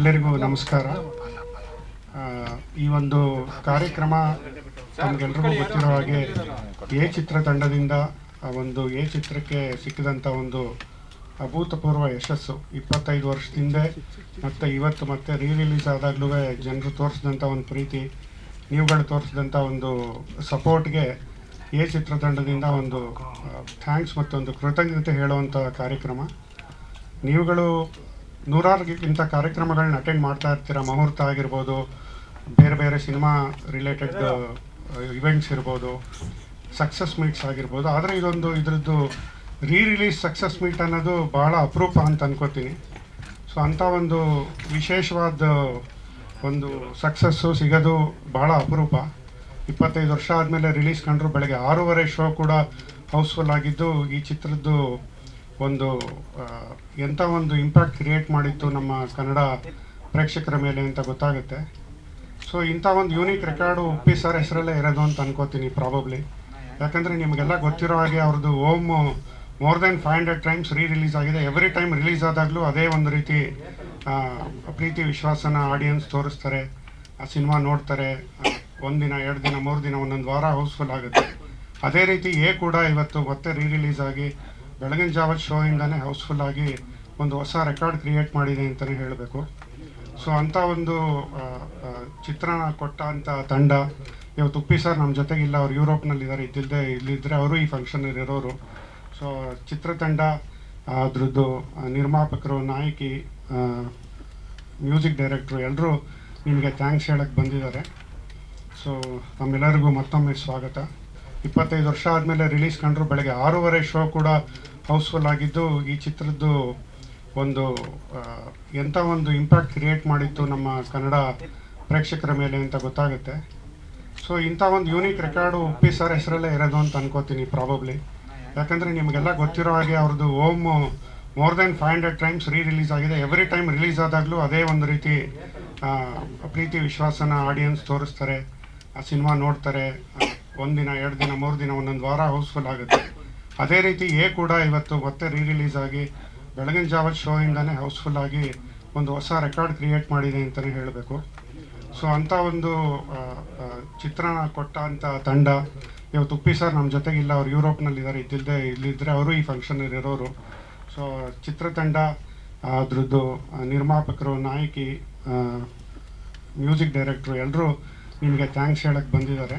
ಎಲ್ಲರಿಗೂ ನಮಸ್ಕಾರ. ಈ ಒಂದು ಕಾರ್ಯಕ್ರಮ ತಮಗೆಲ್ರಿಗೂ ಗೊತ್ತಿರೋ ಹಾಗೆ ಎ ಚಿತ್ರತಂಡದಿಂದ ಆ ಒಂದು ಎ ಚಿತ್ರಕ್ಕೆ ಸಿಕ್ಕಿದಂಥ ಒಂದು ಅಭೂತಪೂರ್ವ ಯಶಸ್ಸು. ಇಪ್ಪತ್ತೈದು ವರ್ಷದಿಂದ ಮತ್ತು ಇವತ್ತು ಮತ್ತೆ ರೀ ರಿಲೀಸ್ ಆದಾಗಲೂ ಜನರು ತೋರಿಸಿದಂಥ ಒಂದು ಪ್ರೀತಿ, ನೀವುಗಳು ತೋರಿಸಿದಂಥ ಒಂದು ಸಪೋರ್ಟ್ಗೆ ಎ ಚಿತ್ರತಂಡದಿಂದ ಒಂದು ಥ್ಯಾಂಕ್ಸ್ ಮತ್ತೊಂದು ಕೃತಜ್ಞತೆ ಹೇಳುವಂಥ ಕಾರ್ಯಕ್ರಮ. ನೀವುಗಳು ನೂರಾರಿಗಿಂತ ಕಾರ್ಯಕ್ರಮಗಳನ್ನ ಅಟೆಂಡ್ ಮಾಡ್ತಾ ಇರ್ತೀರ? ಮುಹೂರ್ತ ಆಗಿರ್ಬೋದು ಬೇರೆ ಬೇರೆ ಸಿನಿಮಾ ರಿಲೇಟೆಡ್ ಇವೆಂಟ್ಸ್ ಇರ್ಬೋದು ಸಕ್ಸಸ್ ಮೀಟ್ಸ್ ಆಗಿರ್ಬೋದು. ಆದರೆ ಇದೊಂದು ಇದರದ್ದು ರೀ ರಿಲೀಸ್ ಸಕ್ಸಸ್ ಮೀಟ್ ಅನ್ನೋದು ಭಾಳ ಅಪರೂಪ ಅಂತ ಅನ್ಕೋತೀನಿ. ಸೊ ಅಂಥ ಒಂದು ವಿಶೇಷವಾದ ಒಂದು ಸಕ್ಸಸ್ಸು ಸಿಗೋದು ಭಾಳ ಅಪರೂಪ. ಇಪ್ಪತ್ತೈದು ವರ್ಷ ಆದಮೇಲೆ ರಿಲೀಸ್ ಕಂಡ್ರು ಬೆಳಗ್ಗೆ ಆರೂವರೆ ಶೋ ಕೂಡ ಹೌಸ್ಫುಲ್ ಆಗಿದ್ದು ಈ ಚಿತ್ರದ್ದು ಒಂದು ಎಂಥ ಒಂದು ಇಂಪ್ಯಾಕ್ಟ್ ಕ್ರಿಯೇಟ್ ಮಾಡಿತ್ತು ನಮ್ಮ ಕನ್ನಡ ಪ್ರೇಕ್ಷಕರ ಮೇಲೆ ಅಂತ ಗೊತ್ತಾಗುತ್ತೆ. ಸೊ ಇಂಥ ಒಂದು ಯೂನಿಕ್ ರೆಕಾರ್ಡು ಉಪ್ಪಿ ಸರ್ ಹೆಸರಲ್ಲೇ ಇರೋದು ಅಂತ ಅನ್ಕೋತೀನಿ ಪ್ರಾಬಬ್ಲಿ ಯಾಕಂದರೆ ನಿಮಗೆಲ್ಲ ಗೊತ್ತಿರೋ ಹಾಗೆ ಅವ್ರದ್ದು Om more than five hundred times re release ಆಗಿದೆ. ಎವ್ರಿ ಟೈಮ್ ರಿಲೀಸ್ ಆದಾಗಲೂ ಅದೇ ಒಂದು ರೀತಿ ಪ್ರೀತಿ, ವಿಶ್ವಾಸನ ಆಡಿಯನ್ಸ್ ತೋರಿಸ್ತಾರೆ. ಆ ಸಿನಿಮಾ ನೋಡ್ತಾರೆ. ಒಂದಿನ ಎರಡು ದಿನ, ಮೂರು ದಿನ, ಒಂದೊಂದು ವಾರ ಹೌಸ್ಫುಲ್ ಆಗುತ್ತೆ. ಅದೇ ರೀತಿ ಎ ಕೂಡ ಇವತ್ತು ಮತ್ತೆ ರೀ ರಿಲೀಸ್ ಆಗಿ ಬೆಳಗಿನ ಜಾವದ ಶೋ ಇಂದಾನೆ ಹೌಸ್ಫುಲ್ ಆಗಿ ಒಂದು ಹೊಸ ರೆಕಾರ್ಡ್ ಕ್ರಿಯೇಟ್ ಮಾಡಿದೆ ಅಂತಲೇ ಹೇಳಬೇಕು. ಸೊ ಅಂಥ ಒಂದು ಚಿತ್ರಣ ಕೊಟ್ಟ ಅಂತ ತಂಡ ಇವತ್ತು ಉಪ್ಪಿ ಸರ್ ನಮ್ಮ ಜೊತೆಗಿಲ್ಲ, ಅವ್ರು ಯುರೋಪ್ನಲ್ಲಿದ್ದಾರೆ ಇದ್ದಿಲ್ಲದೆ ಇಲ್ಲಿದ್ದರೆ ಅವರು ಈ ಫಂಕ್ಷನಲ್ಲಿ ಇರೋರು. ಸೊ ಚಿತ್ರತಂಡ ಅದ್ರದ್ದು ನಿರ್ಮಾಪಕರು, ನಾಯಕಿ ಮ್ಯೂಸಿಕ್ ಡೈರೆಕ್ಟ್ರು ಎಲ್ಲರೂ ನಿಮಗೆ ಥ್ಯಾಂಕ್ಸ್ ಹೇಳಕ್ಕೆ ಬಂದಿದ್ದಾರೆ. ಸೊ ತಮ್ಮೆಲ್ಲರಿಗೂ ಮತ್ತೊಮ್ಮೆ ಸ್ವಾಗತ. ಇಪ್ಪತ್ತೈದು ವರ್ಷ ಆದಮೇಲೆ ರಿಲೀಸ್ ಕಂಡ್ರು ಬೆಳಗ್ಗೆ ಆರೂವರೆ ಶೋ ಕೂಡ ಹೌಸ್ಫುಲ್ ಆಗಿದ್ದು, ಈ ಚಿತ್ರದ್ದು ಒಂದು ಎಂಥ ಒಂದು ಇಂಪ್ಯಾಕ್ಟ್ ಕ್ರಿಯೇಟ್ ಮಾಡಿತ್ತು ನಮ್ಮ ಕನ್ನಡ ಪ್ರೇಕ್ಷಕರ ಮೇಲೆ ಅಂತ ಗೊತ್ತಾಗುತ್ತೆ. ಸೊ ಇಂಥ ಒಂದು ಯೂನಿಕ್ ರೆಕಾರ್ಡು ಉಪ್ಪಿ ಸರ್ ಹೆಸರಲ್ಲೇ ಇರೋದು ಅಂತ ಅನ್ಕೋತೀನಿ ಪ್ರಾಬಬ್ಲಿ ಯಾಕಂದರೆ ನಿಮಗೆಲ್ಲ ಗೊತ್ತಿರೋ ಹಾಗೆ ಅವ್ರದ್ದು Om more than five hundred times re release ಆಗಿದೆ. ಎವ್ರಿ ಟೈಮ್ ರಿಲೀಸ್ ಆದಾಗಲೂ ಅದೇ ಒಂದು ರೀತಿ ಪ್ರೀತಿ ವಿಶ್ವಾಸನ ಆಡಿಯನ್ಸ್ ತೋರಿಸ್ತಾರೆ, ಆ, ಸಿನಿಮಾ ನೋಡ್ತಾರೆ ಒಂದಿನ, ಎರಡು ದಿನ, ಮೂರು ದಿನ, ಒಂದೊಂದು ವಾರ ಹೌಸ್ಫುಲ್ ಆಗುತ್ತೆ. ಅದೇ ರೀತಿ ಎ ಕೂಡ ಇವತ್ತು ಮತ್ತೆ ರೀ ರಿಲೀಸ್ ಆಗಿ ಬೆಳಗಿನ ಜಾವದ ಶೋ ಇಂದಾನೆ ಹೌಸ್ಫುಲ್ ಆಗಿ ಒಂದು ಹೊಸ ರೆಕಾರ್ಡ್ ಕ್ರಿಯೇಟ್ ಮಾಡಿದೆ ಅಂತಲೇ ಹೇಳಬೇಕು. ಸೊ ಅಂಥ ಒಂದು ಚಿತ್ರಣ ಕೊಟ್ಟ ಅಂಥ ತಂಡ ಇವತ್ತು ಉಪ್ಪಿ ಸರ್ ನಮ್ಮ ಜೊತೆಗಿಲ್ಲ, ಅವ್ರು ಯುರೋಪ್ನಲ್ಲಿದ್ದಾರೆ ಇದ್ದಿಲ್ಲದೆ ಇಲ್ಲಿದ್ದರೆ ಅವರು ಈ ಫಂಕ್ಷನಲ್ಲಿ ಇರೋರು. ಸೊ ಚಿತ್ರತಂಡ ಅದ್ರದ್ದು ನಿರ್ಮಾಪಕರು, ನಾಯಕಿ ಮ್ಯೂಸಿಕ್ ಡೈರೆಕ್ಟ್ರು ಎಲ್ಲರೂ ನಿಮಗೆ ಥ್ಯಾಂಕ್ಸ್ ಹೇಳಕ್ಕೆ ಬಂದಿದ್ದಾರೆ.